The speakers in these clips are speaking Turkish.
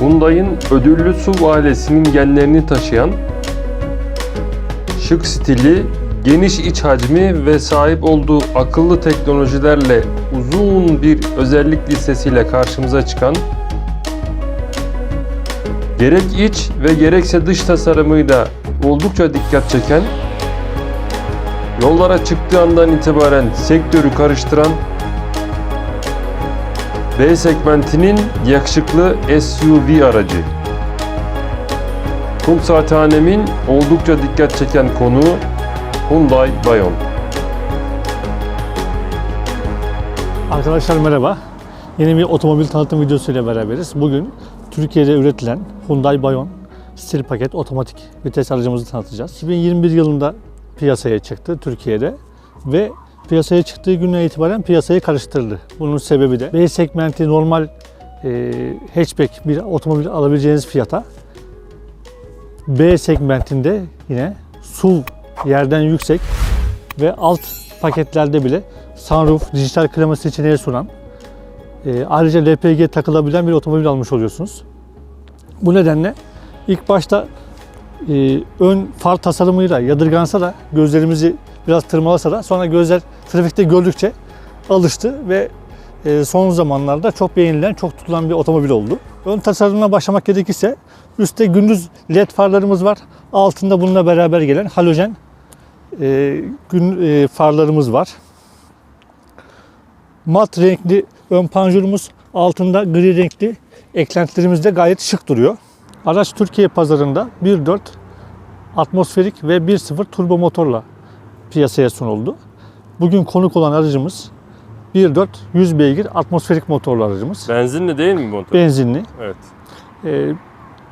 Hyundai'ın ödüllü SUV ailesinin genlerini taşıyan, şık stili, geniş iç hacmi ve sahip olduğu akıllı teknolojilerle uzun bir özellik listesiyle karşımıza çıkan, gerek iç ve gerekse dış tasarımıyla oldukça dikkat çeken, yollara çıktığı andan itibaren sektörü karıştıran B segmentinin yakışıklı SUV aracı. Kum Saathanem'in oldukça dikkat çeken konuğu Hyundai Bayon. Arkadaşlar merhaba. Yeni bir otomobil tanıtım videosu ile beraberiz. Bugün Türkiye'de üretilen Hyundai Bayon stil paket otomatik vites aracımızı tanıtacağız. 2021 yılında piyasaya çıktı Türkiye'de ve piyasaya çıktığı günden itibaren piyasayı karıştırdı. Bunun sebebi de B segmenti normal e, hatchback bir otomobil alabileceğiniz fiyata B segmentinde yine SUV yerden yüksek ve alt paketlerde bile sunroof, dijital klima seçeneği sunan e, ayrıca LPG takılabilen bir otomobil almış oluyorsunuz. Bu nedenle ilk başta e, ön far tasarımıyla yadırgansa da gözlerimizi biraz tırmalasa da sonra gözler trafikte gördükçe alıştı ve e, son zamanlarda çok beğenilen, çok tutulan bir otomobil oldu. Ön tasarımına başlamak gerekirse üstte gündüz led farlarımız var. Altında bununla beraber gelen halojen e, gün e, farlarımız var. Mat renkli ön panjurumuz altında gri renkli eklentilerimiz de gayet şık duruyor. Araç Türkiye pazarında 1.4 atmosferik ve 1.0 turbo motorla piyasaya sunuldu. Bugün konuk olan aracımız 1.4 100 beygir atmosferik motorlu aracımız. Benzinli değil mi bu motor? Benzinli. Evet. Ee,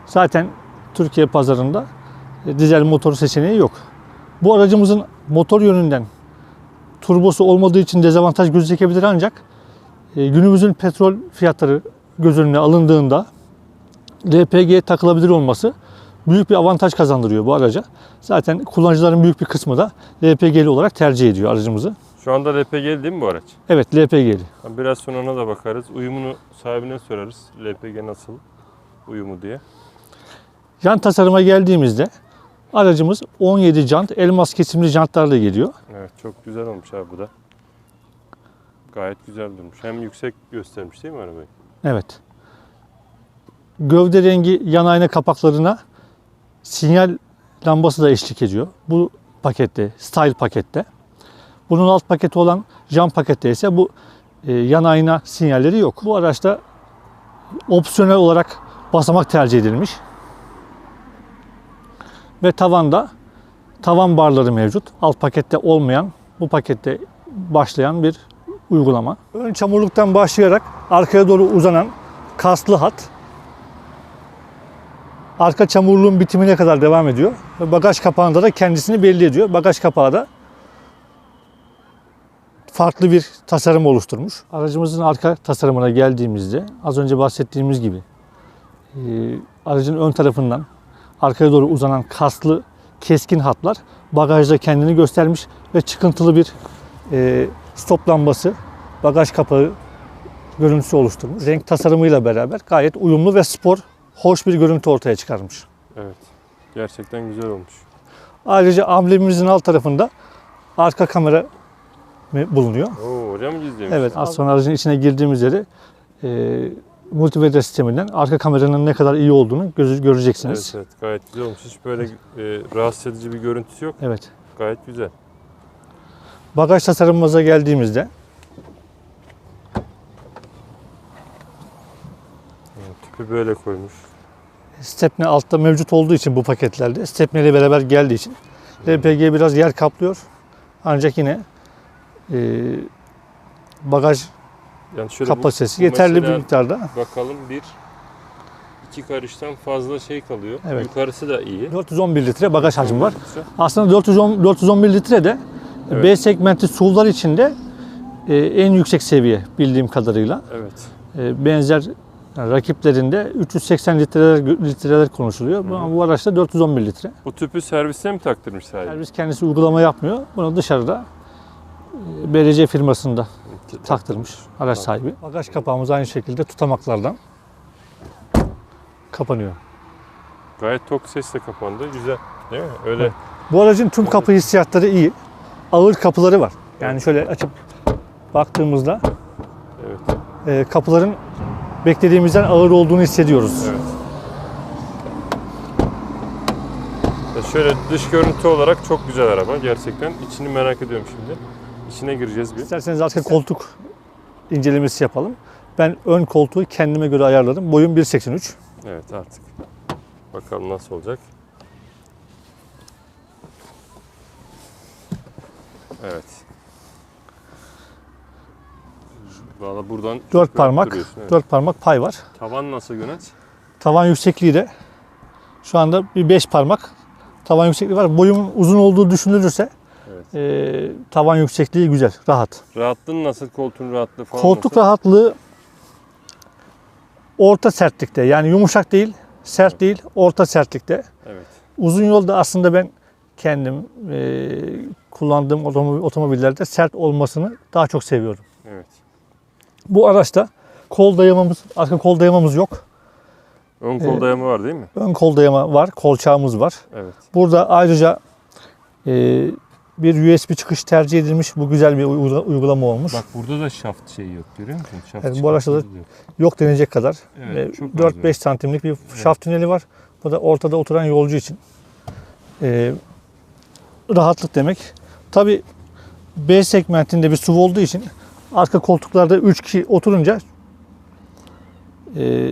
zaten Türkiye pazarında e, dizel motor seçeneği yok. Bu aracımızın motor yönünden turbosu olmadığı için dezavantaj gözükebilir ancak e, günümüzün petrol fiyatları göz önüne alındığında LPG takılabilir olması büyük bir avantaj kazandırıyor bu araca. Zaten kullanıcıların büyük bir kısmı da LPG'li olarak tercih ediyor aracımızı. Şu anda LPG'li değil mi bu araç? Evet LPG'li. Biraz sonra ona da bakarız. Uyumunu sahibine sorarız. LPG nasıl uyumu diye. Yan tasarıma geldiğimizde aracımız 17 jant, elmas kesimli jantlarla geliyor. Evet çok güzel olmuş abi bu da. Gayet güzel durmuş. Hem yüksek göstermiş değil mi arabayı? Evet. Gövde rengi yan ayna kapaklarına sinyal lambası da eşlik ediyor. Bu pakette, style pakette. Bunun alt paketi olan jant pakette ise bu e, yan ayna sinyalleri yok. Bu araçta opsiyonel olarak basamak tercih edilmiş. Ve tavanda tavan barları mevcut. Alt pakette olmayan, bu pakette başlayan bir uygulama. Ön çamurluktan başlayarak arkaya doğru uzanan kaslı hat arka çamurluğun bitimine kadar devam ediyor. Bagaj kapağında da kendisini belli ediyor. Bagaj kapağı da farklı bir tasarım oluşturmuş. Aracımızın arka tasarımına geldiğimizde az önce bahsettiğimiz gibi e, aracın ön tarafından arkaya doğru uzanan kaslı keskin hatlar bagajda kendini göstermiş ve çıkıntılı bir e, stop lambası bagaj kapağı görüntüsü oluşturmuş. Renk tasarımıyla beraber gayet uyumlu ve spor, hoş bir görüntü ortaya çıkarmış. Evet. Gerçekten güzel olmuş. Ayrıca amblemimizin alt tarafında arka kamera bulunuyor. Oo oraya mı gizlemiş? Evet, az sonra aracın içine girdiğimiz yeri e, multimedya sisteminden arka kameranın ne kadar iyi olduğunu göz- göreceksiniz. Evet, evet gayet güzel olmuş. Hiç böyle e, rahatsız edici bir görüntüsü yok. evet. Gayet güzel. Bagaj tasarımımıza geldiğimizde Evet, tüpü böyle koymuş. Stepne altta mevcut olduğu için bu paketlerde stepne ile beraber geldiği için LPG biraz yer kaplıyor. Ancak yine e, bagaj Yani şöyle kapasitesi bu yeterli bir miktarda. Bakalım bir iki karıştan fazla şey kalıyor. Evet. Yukarısı da iyi. 411 litre bagaj hacmi var. Aslında 410, 411 litre de Evet. B segmenti SUV'lar içinde e, en yüksek seviye bildiğim kadarıyla. Evet. E, benzer yani rakiplerinde 380 litreler, litreler konuşuluyor. Ama bu araçta 411 litre. Bu tüpü serviste mi taktırmış sahibi? Servis kendisi uygulama yapmıyor. Bunu dışarıda e, BRC firmasında taktırmış araç sahibi. Bagaj kapağımız aynı şekilde tutamaklardan. kapanıyor. Gayet tok sesle kapandı. Güzel. Değil mi? Öyle. Evet. Bu aracın tüm kapı hissiyatları iyi. Ağır kapıları var. Yani şöyle açıp baktığımızda Evet. e, kapıların beklediğimizden ağır olduğunu hissediyoruz. Evet. Ya şöyle dış görüntü olarak çok güzel araba gerçekten. İçini merak ediyorum şimdi. İçine gireceğiz bir. İsterseniz arka koltuk incelemesi yapalım. Ben ön koltuğu kendime göre ayarladım. Boyum 1.83. Evet artık. Bakalım nasıl olacak. Evet. Valla buradan çok 4 rahat parmak, evet. 4 parmak pay var. Tavan nasıl Güneş? Tavan yüksekliği de şu anda bir 5 parmak tavan yüksekliği var. Boyumun uzun olduğu düşünülürse Evet. e, tavan yüksekliği güzel, rahat. Rahatlığın nasıl? Koltuğun rahatlığı falan Koltuk nasıl? rahatlığı orta sertlikte. Yani yumuşak değil, sert değil, orta sertlikte. Evet. Uzun yolda aslında ben kendim e, kullandığım otomobil, otomobillerde sert olmasını daha çok seviyorum. Evet. Bu araçta kol dayamamız, arka kol dayamamız yok. Ön kol Ee, dayama var değil mi? Ön kol dayama var, kolçağımız var. Evet. Burada ayrıca e, bir USB çıkış tercih edilmiş. Bu güzel bir uygula- uygulama olmuş. Bak burada da şaft şeyi yok görüyor musun? Şaft Evet, bu araçta da çıkartması yok. Yok denecek kadar. Evet, E, çok az 4-5 yani. santimlik bir şaft tüneli var. Bu da ortada oturan yolcu için. E, rahatlık demek. Tabi B segmentinde bir SUV olduğu için arka koltuklarda 3 kişi oturunca e,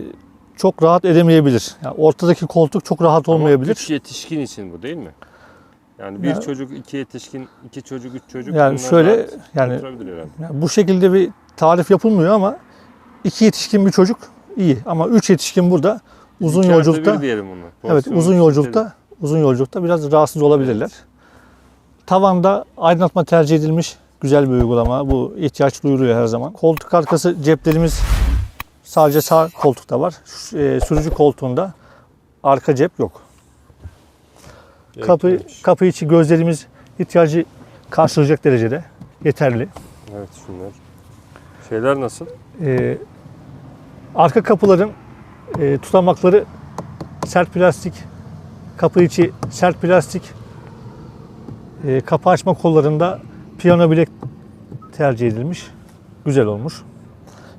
çok rahat edemeyebilir. Yani ortadaki koltuk çok rahat Ama olmayabilir. üç yetişkin için bu değil mi? Yani bir Ya- çocuk, iki yetişkin, iki çocuk, üç çocuk. Yani şöyle, yani-. Yani bu şekilde bir tarif yapılmıyor ama iki yetişkin bir çocuk iyi ama üç yetişkin burada uzun İki yolculukta diyelim onu. evet uzun yolculukta uzun yolculukta biraz rahatsız olabilirler. Tavanda aydınlatma tercih edilmiş güzel bir uygulama. Bu ihtiyaç duyuluyor her zaman. Koltuk arkası ceplerimiz sadece sağ koltukta var. E, sürücü koltuğunda arka cep yok. Kapı Eklemiş. kapı içi gözlerimiz ihtiyacı karşılayacak derecede yeterli. Evet şunlar. Şeyler nasıl? Ee, arka kapıların e, tutamakları sert plastik, kapı içi sert plastik, e, kapı açma kollarında piyano bilek tercih edilmiş. Güzel olmuş.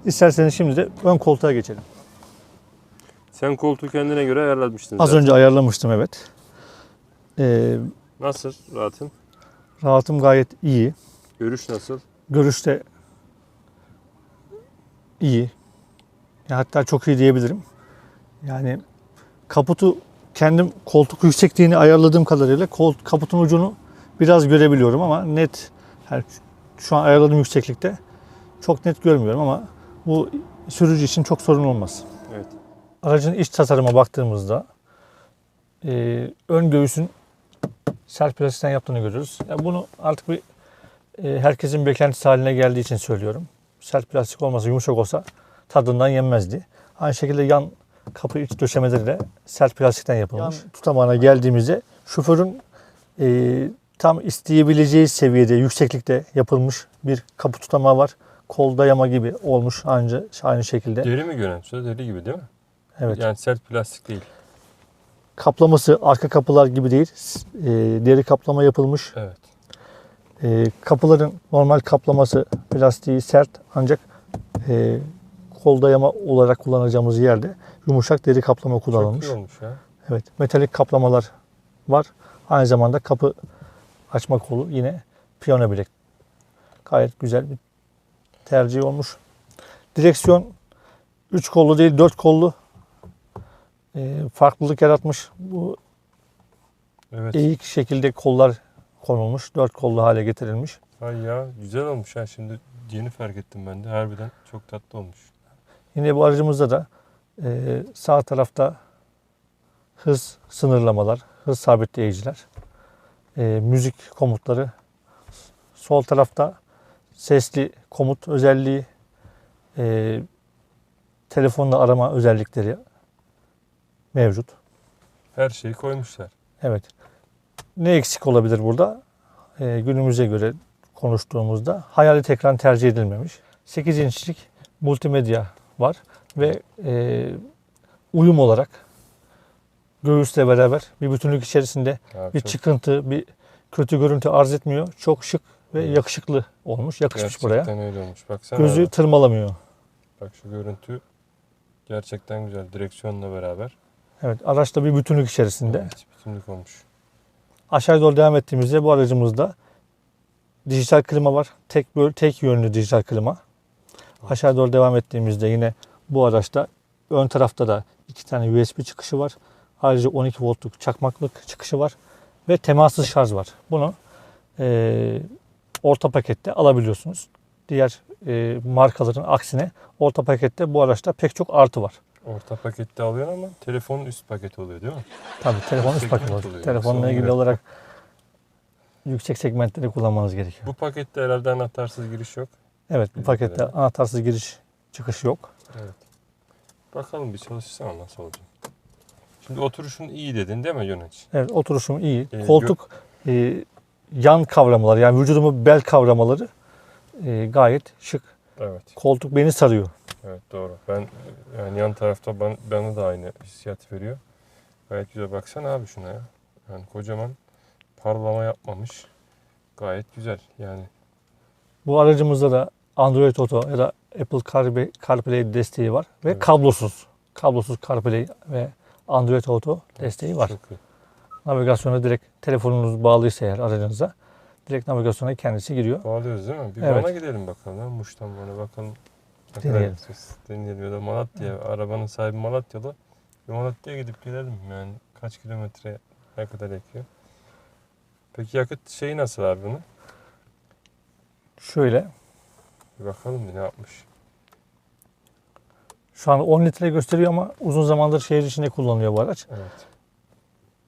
İsterseniz şimdi de ön koltuğa geçelim. Sen koltuğu kendine göre ayarlamıştın Az zaten. önce ayarlamıştım evet. Ee, Nasıl rahatın? rahatım gayet iyi. Görüş nasıl? Görüşte iyi. Ya hatta çok iyi diyebilirim. Yani kaputu kendim koltuk yüksekliğini ayarladığım kadarıyla kol, kaputun ucunu biraz görebiliyorum ama net yani şu an ayarladığım yükseklikte çok net görmüyorum ama bu sürücü için çok sorun olmaz. Evet. Aracın iç tasarıma baktığımızda e, ön göğüsün sert plastikten yaptığını görüyoruz. Ya bunu artık bir e, herkesin beklentisi haline geldiği için söylüyorum. Sert plastik olmasa, yumuşak olsa tadından yenmezdi. Aynı şekilde yan kapı iç döşemeleri de sert plastikten yapılmış. Yan tutamağına geldiğimizde şoförün e, tam isteyebileceği seviyede, yükseklikte yapılmış bir kapı tutamağı var. Kol dayama gibi olmuş aynı, aynı şekilde. Deri mi görüntüsü? Deri gibi değil mi? Evet. Yani sert plastik değil. Kaplaması arka kapılar gibi değil. E, deri kaplama yapılmış. Evet. E, kapıların normal kaplaması plastiği sert ancak e, kol dayama olarak kullanacağımız yerde yumuşak deri kaplama kullanılmış. Çok iyi olmuş ya. Evet, metalik kaplamalar var. Aynı zamanda kapı açma kolu yine piyano bilek. Gayet güzel bir tercih olmuş. Direksiyon 3 kollu değil 4 kollu. E, farklılık yaratmış. Bu Evet. eğik şekilde kollar konulmuş. 4 kollu hale getirilmiş. Ay ya güzel olmuş ha şimdi yeni fark ettim ben de harbiden çok tatlı olmuş. Yine bu aracımızda da e, sağ tarafta hız sınırlamalar, hız sabitleyiciler, e, müzik komutları, sol tarafta sesli komut özelliği, e, telefonla arama özellikleri mevcut. Her şeyi koymuşlar. Evet. Ne eksik olabilir burada? Ee, günümüze göre konuştuğumuzda hayalet ekran tercih edilmemiş. 8 inçlik multimedya var ve e, uyum olarak göğüsle beraber bir bütünlük içerisinde Abi bir çok çıkıntı, bir kötü görüntü arz etmiyor. Çok şık ve Evet. yakışıklı olmuş. Yakışmış gerçekten buraya. öyle olmuş. Baksana Gözü abi. tırmalamıyor. Bak şu görüntü gerçekten güzel. Direksiyonla beraber. Evet, araçta bir bütünlük içerisinde. Evet, bütünlük olmuş. Aşağı doğru devam ettiğimizde bu aracımızda dijital klima var. Tek böl tek yönlü dijital klima. Aşağı doğru devam ettiğimizde yine bu araçta ön tarafta da iki tane USB çıkışı var. Ayrıca 12 voltluk çakmaklık çıkışı var ve temassız şarj var. Bunu eee, orta pakette alabiliyorsunuz. Diğer eee, markaların aksine orta pakette bu araçta pek çok artı var. Orta pakette alıyorsun ama telefonun üst paketi oluyor değil mi? Tabii telefon üst Segment paket olacak. oluyor. Telefonla Sonra ilgili evet. olarak yüksek segmentleri kullanmanız gerekiyor. Bu pakette herhalde anahtarsız giriş yok. Evet bu Bildiğim pakette anahtarsız giriş çıkış yok. Evet. Bakalım bir çalışsana nasıl olacak. Şimdi oturuşun iyi dedin değil mi yönetici? Evet oturuşum iyi. Ee, Koltuk e, yan kavramaları yani vücudumu bel kavramaları e, gayet şık. Evet. Koltuk beni sarıyor. Evet doğru. Ben yani yan tarafta bana, bana da aynı hissiyat veriyor. Gayet güzel. Baksana abi şuna ya. Yani kocaman parlama yapmamış. Gayet güzel. Yani Bu aracımızda da Android Auto ya da Apple CarPlay, CarPlay desteği var ve Evet. kablosuz. Kablosuz CarPlay ve Android Auto desteği var. çok iyi. Navigasyona direkt telefonunuz bağlıysa eğer aracınıza direkt navigasyona kendisi giriyor. Bağlıyoruz değil mi? Bir Evet. bana gidelim bakalım. Ha. Muş'tan bana bakalım. Ne kadar Deneyelim. Deneyelim. Ya da Malatya. Arabanın sahibi Malatyalı. Bir Malatya'ya gidip gelelim. Yani kaç kilometre ne kadar yakıyor? Peki yakıt şeyi nasıl abi bunun? Şöyle Bir bakalım bir ne yapmış. Şu an 10 litre gösteriyor ama uzun zamandır şehir içinde kullanılıyor bu araç. Evet.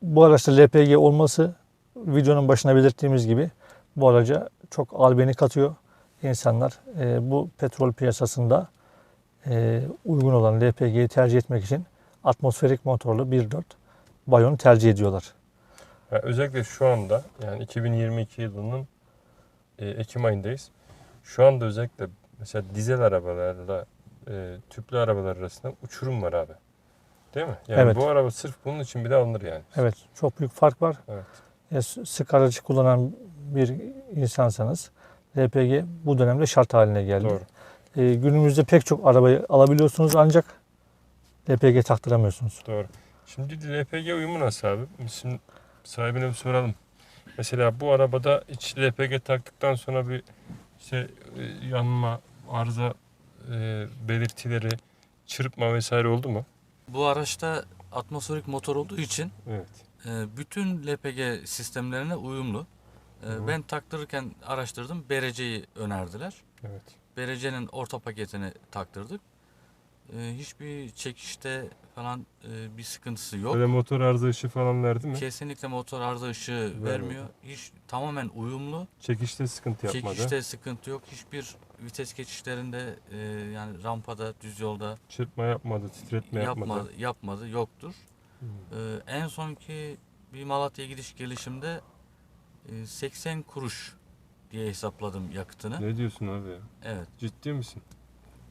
Bu araçta LPG olması videonun başına belirttiğimiz gibi bu araca çok albeni katıyor. İnsanlar e, bu petrol piyasasında e, uygun olan LPG'yi tercih etmek için atmosferik motorlu 1.4 Bayon tercih ediyorlar. Ya özellikle şu anda yani 2022 yılının e, Ekim ayındayız. Şu anda özellikle mesela dizel arabalarla e, tüplü arabalar arasında uçurum var abi. Değil mi? Yani Evet. bu araba sırf bunun için bile alınır yani. Evet çok büyük fark var. Evet. S- sık aracı kullanan bir insansanız LPG bu dönemde şart haline geldi. Doğru. E, günümüzde pek çok arabayı alabiliyorsunuz ancak LPG taktıramıyorsunuz. Doğru. Şimdi LPG uyumu nasıl abi? Şimdi sahibine bir soralım. Mesela bu arabada hiç LPG taktıktan sonra bir işte e, yanma, arıza e, belirtileri, çırpma vesaire oldu mu? Bu araçta atmosferik motor olduğu için Evet. e, bütün LPG sistemlerine uyumlu. E. Ben taktırırken araştırdım. BRC'yi önerdiler. Evet. BRC'nin orta paketini taktırdık. E, Hiçbir çekişte falan e, bir sıkıntısı yok. Böyle motor arıza ışığı falan verdi mi? Kesinlikle motor arıza ışığı vermiyor. Hiç tamamen uyumlu. Çekişte sıkıntı yapmadı. Çekişte sıkıntı yok. Hiçbir vites geçişlerinde e, yani rampada, düz yolda Çırpma yapmadı, titretme yapmadı. yapmadı, yapmadı yoktur. Hmm. Ee, en sonki bir Malatya gidiş gelişimde e, 80 kuruş diye hesapladım yakıtını. Ne diyorsun abi ya? Evet. Ciddi misin?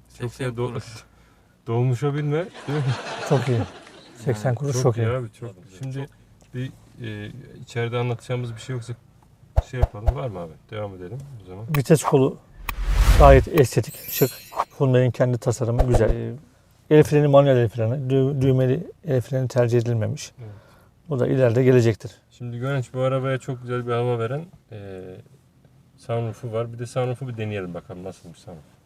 Çok 80 ya do- kuruş. dolmuşa binme. Değil mi? Çok iyi. 80 kuruş çok, iyi. abi çok. Şimdi bir e, içeride anlatacağımız bir şey yoksa şey yapalım. Var mı abi? Devam edelim o zaman. Vites kolu gayet estetik, şık. Hyundai'nin kendi tasarımı güzel. Ee, El freni manuel el freni, dü- düğmeli el freni tercih edilmemiş. Evet. Bu da ileride gelecektir. Şimdi Gönenç bu arabaya çok güzel bir hava veren e, sunroof'u var. Bir de sunroof'u bir deneyelim bakalım nasılmış sunroof.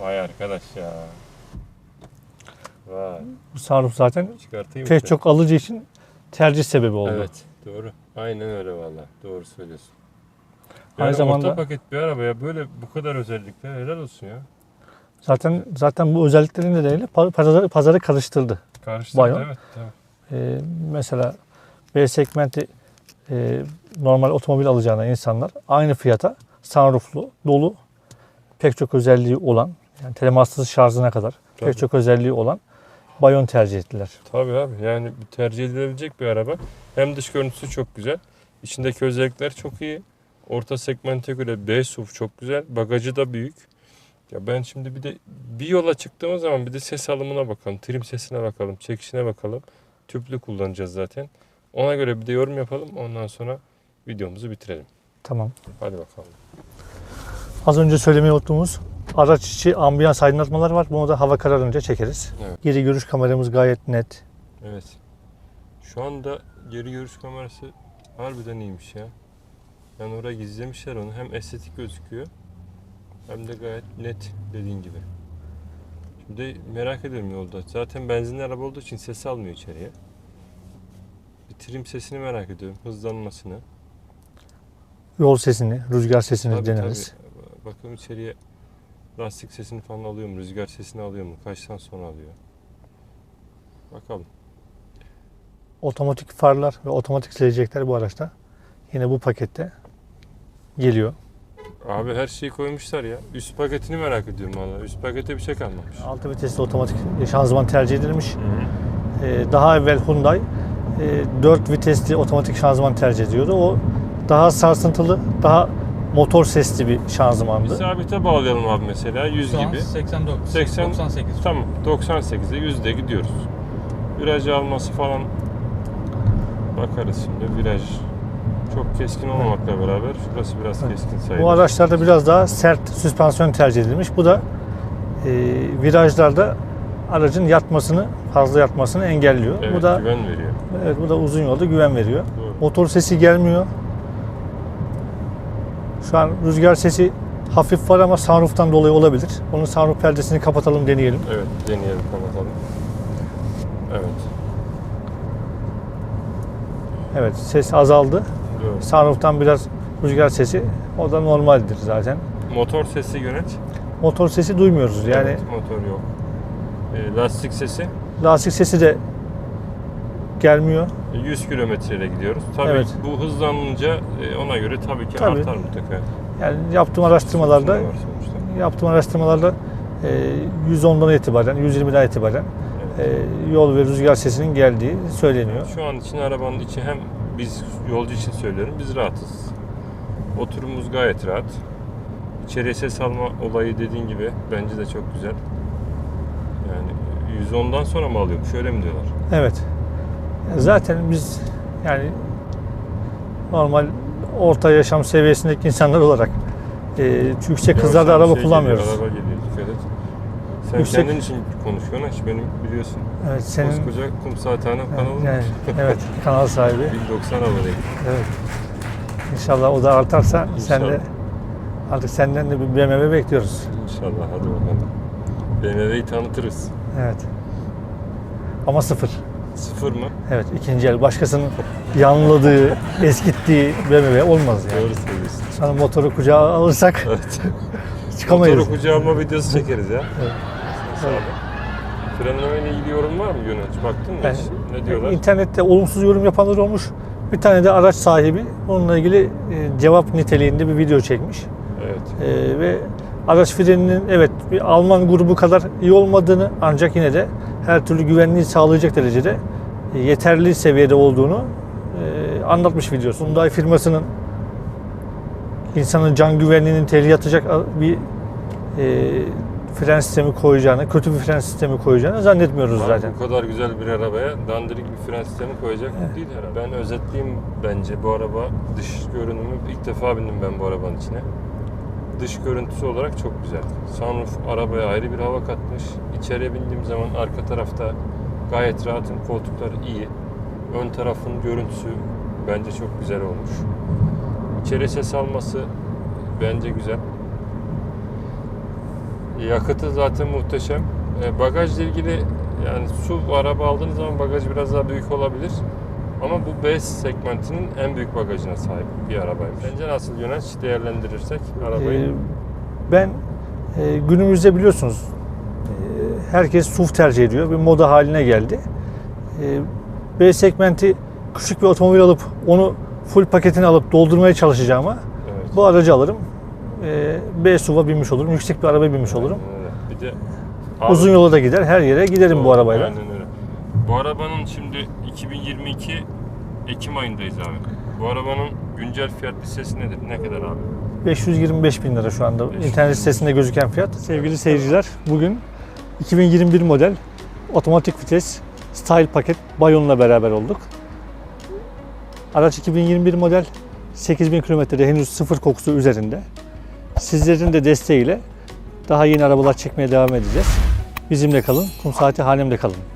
Vay arkadaş ya. Vay. Bu sunroof zaten Çıkartayım pek çok alıcı için tercih sebebi oldu. Evet doğru. Aynen öyle valla. Doğru söylüyorsun. Aynı Yani zamanda- orta paket bir arabaya böyle bu kadar özellikler helal olsun ya. Zaten zaten bu özellikleri nedeniyle pa- pazarı, pazarı karıştırdı. Karşıda Bayağı. evet. Tabii. Ee, mesela B segmenti e, normal otomobil alacağına insanlar aynı fiyata sunrooflu, dolu pek çok özelliği olan yani telemassız şarjına kadar Tabii. pek çok özelliği olan Bayon tercih ettiler. Tabii abi yani tercih edilebilecek bir araba. Hem dış görüntüsü çok güzel. İçindeki özellikler çok iyi. Orta segmente göre B SUV çok güzel. Bagajı da büyük. Ya ben şimdi bir de bir yola çıktığımız zaman bir de ses alımına bakalım. Trim sesine bakalım. Çekişine bakalım. Tüplü kullanacağız zaten. Ona göre bir de yorum yapalım. Ondan sonra videomuzu bitirelim. Tamam. Hadi bakalım. Az önce söylemeyi unuttuğumuz araç içi ambiyans aydınlatmalar var. Bunu da hava kararınca çekeriz. Evet. Geri görüş kameramız gayet net. Evet. Şu anda geri görüş kamerası harbiden iyiymiş ya. Yani oraya gizlemişler onu. Hem estetik gözüküyor hem de gayet net dediğin gibi. Şimdi merak ediyorum yolda. Zaten benzinli araba olduğu için ses almıyor içeriye. Bir trim sesini merak ediyorum. Hızlanmasını. Yol sesini, rüzgar sesini Tabii, deneriz. tabii. Bakalım içeriye lastik sesini falan alıyor mu? Rüzgar sesini alıyor mu? Kaçtan sonra alıyor? Bakalım. Otomatik farlar ve otomatik silecekler bu araçta. Yine bu pakette geliyor. Abi her şeyi koymuşlar ya. Üst paketini merak ediyorum valla. Üst pakete bir şey kalmamış. 6 vitesli otomatik şanzıman tercih edilmiş. Ee, daha evvel Hyundai 4 vitesli otomatik şanzıman tercih ediyordu. O daha sarsıntılı, daha motor sesli bir Bir şanzımandı. sabite bağlayalım abi mesela 100 Şu gibi. 89. 80 98. Tamam 98'e 100'de gidiyoruz. Viraj alması falan bakarız şimdi viraj çok keskin olmamakla beraber şurası biraz Evet. keskin sayılır. Bu araçlarda biraz daha sert süspansiyon tercih edilmiş. Bu da e, virajlarda aracın yatmasını, fazla yatmasını engelliyor. evet, bu da güven veriyor. evet bu da uzun yolda güven veriyor. Doğru. Motor sesi gelmiyor. Şu an rüzgar sesi hafif var ama sunroof'tan dolayı olabilir. Onun sunroof perdesini kapatalım deneyelim. Evet deneyelim kapatalım. Evet. Evet ses azaldı. Doğru. Sunroof'tan biraz rüzgar sesi o da normaldir zaten. Motor sesi yönet. Motor sesi duymuyoruz. Yani Evet, motor yok. E, lastik sesi lastik sesi de gelmiyor. e, 100 kilometreyle gidiyoruz. Tabii Evet. bu hızlanınca e, ona göre tabii ki Tabii. artar mutlaka. Yani yaptığım araştırmalarda Var sonuçta. yaptığım araştırmalarda e, 110'dan itibaren, 120'den itibaren e, yol ve rüzgar sesinin geldiği söyleniyor. Şu an için arabanın içi hem biz yolcu için söylüyorum biz rahatız. Oturumumuz gayet rahat. İçeriye ses alma olayı dediğin gibi bence de çok güzel. Yani 110'dan sonra mı alıyormuş öyle mi diyorlar? Evet. Zaten biz yani normal orta yaşam seviyesindeki insanlar olarak e, yüksek hızlarda araba şey kullanmıyoruz. Geliyor, araba geliyor dikkat et. Sen Yüksek- kendin için konuşuyorsun hiç benim biliyorsun. Evet, senin Koskoca kum saatane kanalı yani, evet kanal sahibi. 1090 aboneyim. Evet. İnşallah o da artarsa sen de İnşallah. artık senden de bir BMW bekliyoruz. İnşallah hadi bakalım. BMW'yi tanıtırız. Evet. Ama sıfır. Sıfır mı? Evet ikinci el başkasının yanladığı, eskittiği BMW olmaz yani. Doğru söylüyorsun. Sana motoru kucağa alırsak Evet. çıkamayız. Motoru kucağa alma videosu çekeriz ya. Evet. Sağ olun. Frenlemeyle ilgili yorum var mı Yunus? Baktın mı Ben- hiç? Ne diyorlar? İnternette olumsuz yorum yapanlar olmuş. Bir tane de araç sahibi onunla ilgili e, cevap niteliğinde bir video çekmiş. Evet. E, ve araç freninin evet bir Alman grubu kadar iyi olmadığını ancak yine de her türlü güvenliği sağlayacak derecede e, yeterli seviyede olduğunu e, anlatmış videosu. Hyundai firmasının insanın can güvenliğini tehlikeye atacak bir e, fren sistemi koyacağını, kötü bir fren sistemi koyacağını zannetmiyoruz Abi zaten. Bu kadar güzel bir arabaya dandirik bir fren sistemi koyacak değil herhalde. Ben özetleyeyim bence bu araba dış görünümü ilk defa bindim ben bu arabanın içine. Dış görüntüsü olarak çok güzel. Sunroof arabaya ayrı bir hava katmış. İçeriye bindiğim zaman arka tarafta gayet rahatım. Koltuklar iyi. Ön tarafın görüntüsü bence çok güzel olmuş. İçeri ses alması bence güzel. Yakıtı zaten muhteşem. E, bagajla ilgili yani su araba aldığınız zaman bagaj biraz daha büyük olabilir. Ama bu B segmentinin en büyük bagajına sahip bir arabaymış. Bence nasıl yöneç değerlendirirsek arabayı? Ee, ben e, günümüzde biliyorsunuz e, herkes SUV tercih ediyor. Bir moda haline geldi. E, B segmenti küçük bir otomobil alıp onu full paketini alıp doldurmaya çalışacağıma evet. bu aracı alırım. E, B SUV'a binmiş olurum. Yüksek bir arabaya binmiş olurum. Bir de Uzun yola da gider. Her yere giderim bu Doğru, arabayla. Aynen öyle. Bu arabanın şimdi 2022 Ekim ayındayız abi. Bu arabanın güncel fiyat listesi nedir? Ne kadar abi? 525 bin lira şu anda internet sitesinde gözüken fiyat. Sevgili seyirciler bugün 2021 model otomatik vites style paket Bayon'la beraber olduk. Araç 2021 model 8000 kilometrede henüz sıfır kokusu üzerinde. Sizlerin de desteğiyle daha yeni arabalar çekmeye devam edeceğiz. Bizimle kalın, kum saati hanemde kalın.